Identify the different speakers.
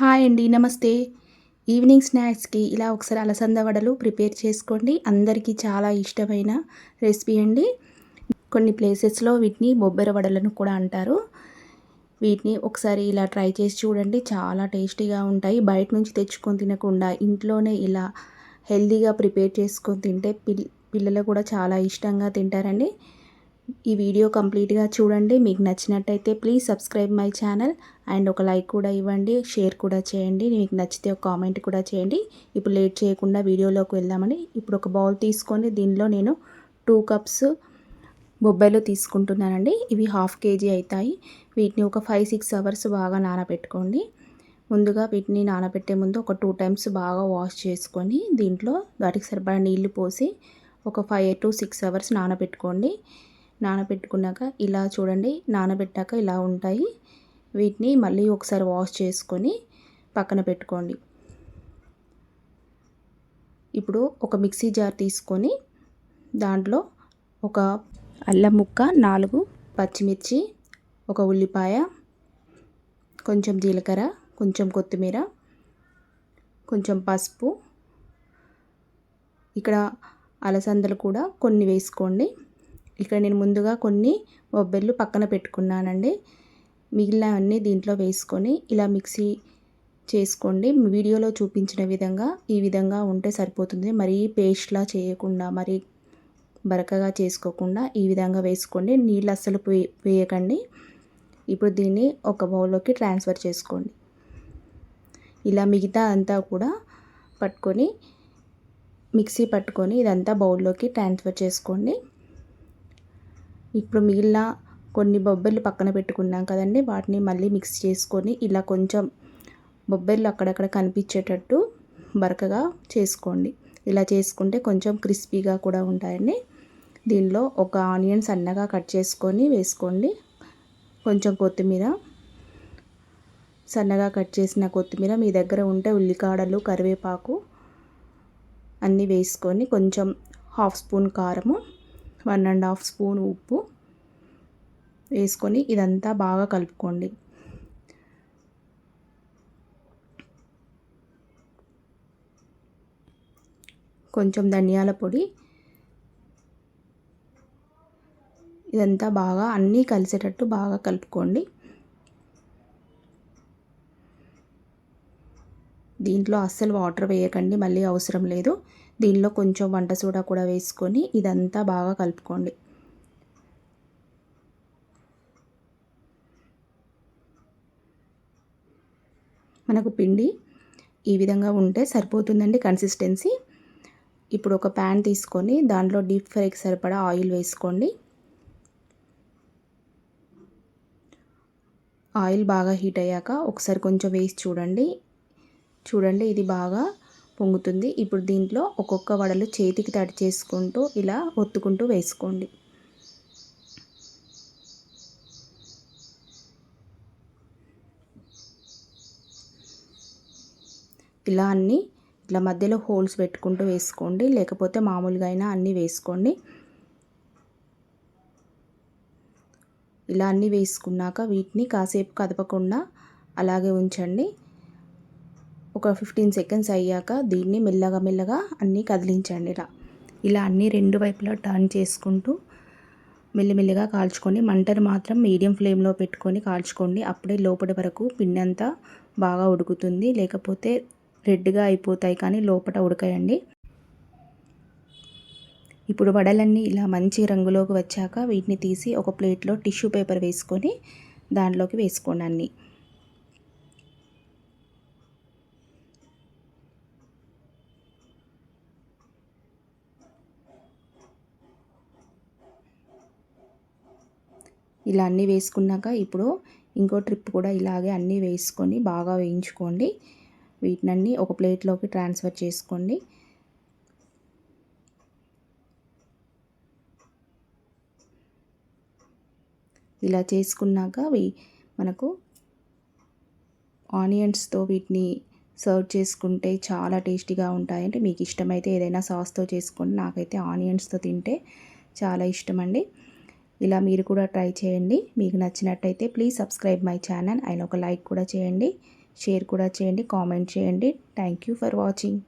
Speaker 1: Hi అండి నమస్తే. Evening స్నాక్స్కి ఇలా ఒకసారి అలసంద వడలు ప్రిపేర్ చేసుకోండి. అందరికీ చాలా ఇష్టమైన రెసిపీ అండి. కొన్ని ప్లేసెస్లో వీటిని బొబ్బెర వడలను కూడా అంటారు. వీటిని ఒకసారి ఇలా ట్రై చేసి చూడండి. చాలా టేస్టీగా ఉంటాయి. బయట నుంచి తెచ్చుకొని తినకుండా ఇంట్లోనే ఇలా హెల్తీగా ప్రిపేర్ చేసుకొని తింటే పిల్ పిల్లలు కూడా చాలా ఇష్టంగా తింటారండి. ఈ వీడియో కంప్లీట్గా చూడండి. మీకు నచ్చినట్టయితే please subscribe my channel and ఒక లైక్ కూడా ఇవ్వండి షేర్ కూడా చేయండి. మీకు నచ్చితే ఒక కామెంట్ కూడా చేయండి. ఇప్పుడు లేట్ చేయకుండా వీడియోలోకి వెళ్దామని ఇప్పుడు ఒక బౌల్ తీసుకొని దీనిలో నేను టూ కప్స్ బొబ్బాయిలు తీసుకుంటున్నానండి. ఇవి హాఫ్ కేజీ అవుతాయి. వీటిని ఒక ఫైవ్ సిక్స్ అవర్స్ బాగా నానబెట్టుకోండి. ముందుగా వీటిని నానబెట్టే ముందు ఒక టూ టైమ్స్ బాగా వాష్ చేసుకొని దీంట్లో వాటికి సరిపడా నీళ్ళు పోసి ఒక ఫైవ్ టు సిక్స్ అవర్స్ నానబెట్టుకోండి. నానబెట్టుకున్నాక ఇలా చూడండి నానబెట్టాక ఇలా ఉంటాయి. వీటిని మళ్ళీ ఒకసారి వాష్ చేసుకొని పక్కన పెట్టుకోండి. ఇప్పుడు ఒక మిక్సీ జార్ తీసుకొని దాంట్లో ఒక అల్లం ముక్క నాలుగు పచ్చిమిర్చి ఒక ఉల్లిపాయ కొంచెం జీలకర్ర కొంచెం కొత్తిమీర కొంచెం పసుపు. ఇక్కడ అలసందలు కూడా కొన్ని వేసుకోండి. ఇక్కడ నేను ముందుగా కొన్ని బొబ్బెళ్ళు పక్కన పెట్టుకున్నానండి. మిగిలినవన్నీ దీంట్లో వేసుకొని ఇలా మిక్సీ చేసుకోండి. వీడియోలో చూపించిన విధంగా ఈ విధంగా ఉంటే సరిపోతుంది. మరీ పేస్ట్లా చేయకుండా మరీ బరకగా చేసుకోకుండా ఈ విధంగా వేసుకోండి. నీళ్ళు అస్సలు వేయకండి. ఇప్పుడు దీన్ని ఒక బౌల్లోకి ట్రాన్స్ఫర్ చేసుకోండి. ఇలా మిగతా అంతా కూడా పట్టుకొని మిక్సీ పట్టుకొని ఇదంతా బౌల్లోకి ట్రాన్స్ఫర్ చేసుకోండి. ఇప్పుడు మిగిలిన కొన్ని బొబ్బర్లు పక్కన పెట్టుకున్నాం కదండి. వాటిని మళ్ళీ మిక్స్ చేసుకొని ఇలా కొంచెం బొబ్బర్లు అక్కడక్కడ కనిపించేటట్టు బరకగా చేసుకోండి. ఇలా చేసుకుంటే కొంచెం క్రిస్పీగా కూడా ఉంటాయండి. దీనిలో ఒక ఆనియన్ సన్నగా కట్ చేసుకొని వేసుకోండి. కొంచెం కొత్తిమీర సన్నగా కట్ చేసిన కొత్తిమీర మీ దగ్గర ఉంటే ఉల్లికాడలు కరివేపాకు అన్నీ వేసుకొని కొంచెం హాఫ్ స్పూన్ కారము వన్ అండ్ హాఫ్ స్పూన్ ఉప్పు వేసుకొని ఇదంతా బాగా కలుపుకోండి. కొంచెం ధనియాల పొడి. ఇదంతా బాగా అన్నీ కలిసేటట్టు బాగా కలుపుకోండి. దీంట్లో అస్సలు వాటర్ వేయకండి మళ్ళీ అవసరం లేదు. దీనిలో కొంచెం వంట సోడా కూడా వేసుకొని ఇదంతా బాగా కలుపుకోండి. మనకు పిండి ఈ విధంగా ఉంటే సరిపోతుందండి కన్సిస్టెన్సీ ఇప్పుడు ఒక ప్యాన్ తీసుకొని దాంట్లో డీప్ ఫ్రైకి సరిపడా ఆయిల్ వేసుకోండి. ఆయిల్ బాగా హీట్ అయ్యాక ఒకసారి కొంచెం వేసి చూడండి. చూడండి ఇది బాగా పొంగుతుంది. ఇప్పుడు దీంట్లో ఒక్కొక్క వడలు చేతికి తడి చేసుకుంటూ ఇలా ఒత్తుకుంటూ వేసుకోండి. ఇలా అన్నీ ఇట్లా మధ్యలో హోల్స్ పెట్టుకుంటూ వేసుకోండి. లేకపోతే మామూలుగా అయినా అన్నీ వేసుకోండి. ఇలా అన్నీ వేసుకున్నాక వీటిని కాసేపు కదపకుండా అలాగే ఉంచండి. ఒక ఫిఫ్టీన్ సెకండ్స్ అయ్యాక దీన్ని మెల్లగా మెల్లగా అన్నీ కదిలించండి ఇలా ఇలా అన్నీ రెండు వైపులా టర్న్ చేసుకుంటూ మెల్లిమెల్లిగా కాల్చుకొని మంటను మాత్రం మీడియం ఫ్లేమ్లో పెట్టుకొని కాల్చుకోండి. అప్పుడే లోపల వరకు పిండి అంతా బాగా ఉడుకుతుంది. లేకపోతే రెడ్గా అయిపోతాయి కానీ లోపల ఉడకాయండి. ఇప్పుడు వడలన్నీ ఇలా మంచి రంగులోకి వచ్చాక వీటిని తీసి ఒక ప్లేట్లో టిష్యూ పేపర్ వేసుకొని దాంట్లోకి వేసుకోండి అన్నీ. ఇలా అన్నీ వేసుకున్నాక ఇప్పుడు ఇంకో ట్రిప్ కూడా ఇలాగే అన్నీ వేసుకొని బాగా వేయించుకోండి. వీటినన్నీ ఒక ప్లేట్లోకి ట్రాన్స్ఫర్ చేసుకోండి. ఇలా చేసుకున్నాక మనకు ఆనియన్స్తో వీటిని సర్వ్ చేసుకుంటే చాలా టేస్టీగా ఉంటాయంటే మీకు ఇష్టమైతే ఏదైనా సాస్తో చేసుకోండి నాకైతే ఆనియన్స్తో తింటే చాలా ఇష్టం అండి. ఇలా మీరు కూడా ట్రై చేయండి. మీకు నచ్చినట్టయితే ప్లీజ్ సబ్స్క్రైబ్ మై ఛానల్. ఆయన ఒక లైక్ కూడా చేయండి. షేర్ కూడా చేయండి. కామెంట్ చేయండి. Thank you for watching.